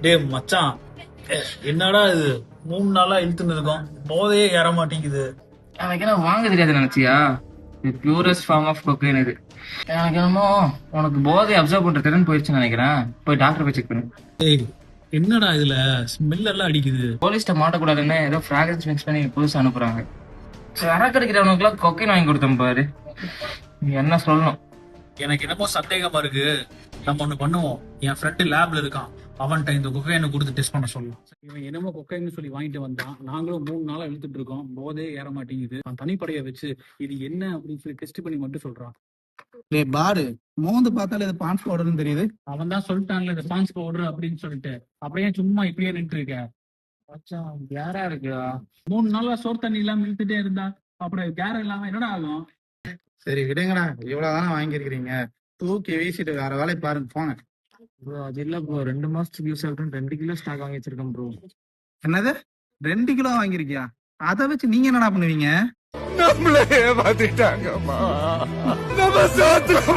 டேய் மச்சான். என்னடா இது? மூணு நாளா இழுத்துன்னு இருக்கோம். போதையே ஏற மாட்டேங்குது. எனக்கு என்ன வாங்க தெரியாது நினைச்சியா? இது பியூரஸ்ட் ஃபார்ம் ஆஃப் கொக்கைன் இது. எனக்கு என்னமோ உனக்கு போதை அப்சர்வ் பண்ற திறன் போயிடுச்சுன்னு நினைக்கிறேன். போய் டாக்டர் போய் செக் பண்ணு. என்னடா இதுல? ஸ்மெல் எல்லாம் அடிக்குது. போலீஸ்ட்ட மாட்டக்கூடாதுன்னு ஏதோ ஃப்ராக்ரன்ஸ் மிக்ஸ் பண்ணி புதுசு அனுப்புறாங்க. சரக்கு அடிக்கிறவனுக்குலாம் கொக்கைன் வாங்கி கொடுத்தேன் பாரு. என்ன சொல்லணும்? எனக்கு என்னமோ சந்தேகமா இருக்கு. நம்ம ஒண்ணு பண்ணுவோம். என் ஃப்ரெண்டு லேப்ல இருக்கான். அவன்கிட்ட இந்த குக்கையனை கொடுத்து டெஸ்ட் பண்ண சொல்லலாம் இவன் என்னமோ குக்கைன்னு சொல்லி வாங்கிட்டு வந்தான். நாங்களும் மூணு நாளா இழுத்துட்டு இருக்கோம். போதையே ஏற மாட்டேங்குது. அவன் தனிப்படையை வச்சு இது என்ன அப்படின்னு சொல்லி டெஸ்ட் பண்ணி மட்டும் சொல்றான். டேய் பாரு. மோந்து பார்த்தாலே இது பான்ஸ் பவுடர்னு தெரியுது. அவன் தான் சொல்லிட்டான்ல இந்த ஸ்பான்ஸ் பவுடர் அப்படின்னு சொல்லிட்டு. அப்படியே சும்மா இப்படியே நின்று இருக்க யாரா இருக்குடா மூணு நாளா சோறு தண்ணி இல்லாம இழுத்துட்டே இருந்தா. அப்புறம் கேரம் இல்லாம என்னடா ஆகும்? சரி விடுங்கடா. இவ்வளவுதானே வாங்கியிருக்கிறீங்க? தூக்கி வீசிட்டு வேற வேலையை பாருங்க போங்க ப்ரோ அது இல்ல ப்ரோ ரெண்டு மாசத்துக்கு யூஸ் ஆகட்டும். ரெண்டு கிலோ ஸ்டாக் வாங்கி வச்சிருக்கேன் ப்ரோ என்னது? ரெண்டு கிலோ வாங்கியிருக்கியா? அதை வச்சு நீங்க என்னடா பண்ணுவீங்க? நம்மள ஏமாத்திட்டாங்கம்மா. நம்ம சாத்துக்கு